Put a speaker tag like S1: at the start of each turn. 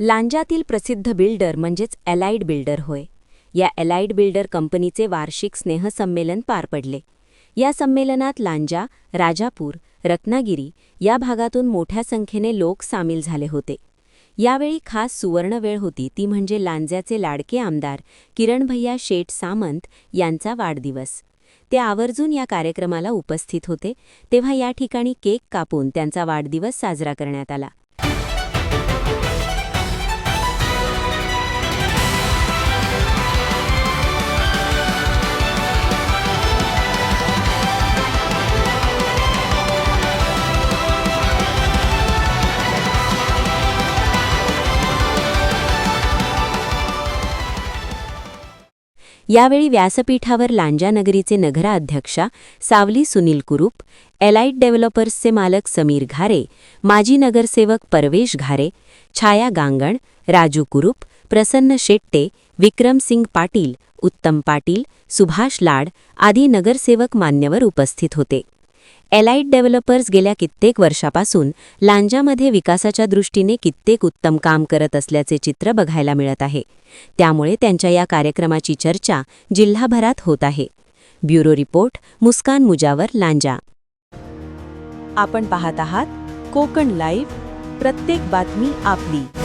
S1: लांजातील प्रसिद्ध बिल्डर म्हणजेच allied builder होय. या एलाइड बिल्डर कंपनीचे वार्षिक स्नेहसंमेलन पार पडले. या संमेलनात लांजा राजापूर रत्नागिरी या भागातून मोठ्या संख्येने लोक सामील झाले होते. यावेळी खास सुवर्णवेळ होती ती म्हणजे लांज्याचे लाडके आमदार किरणभैया शेठ सामंत यांचा वाढदिवस. ते आवर्जून या कार्यक्रमाला उपस्थित होते तेव्हा या ठिकाणी केक कापून त्यांचा वाढदिवस साजरा करण्यात आला. यावेळी व्यासपीठावर लांजा नगरीचे नगराध्यक्षा सावली सुनील कुरूप एलाइट डेव्हलपर्सचे मालक समीर घारे माजी नगरसेवक परवेश घारे छाया गांगण राजू कुरूप प्रसन्न शेट्टे विक्रमसिंग पाटील उत्तम पाटील सुभाष लाड आदी नगरसेवक मान्यवर उपस्थित होते. एलाइट डेव्हलपर्स गेल्या कित्येक वर्षापासून लांजामध्ये विकासाच्या दृष्टीने कित्येक उत्तम काम करत असल्याचे चित्र बघायला मिळत आहे. त्यामुळे त्यांच्या या कार्यक्रमाची चर्चा जिल्हाभरात होत आहे. Bureau report Muskan Mujawar Lanja.
S2: आपण पाहत आहात कोकण लाईव्ह प्रत्येक बातमी आपली.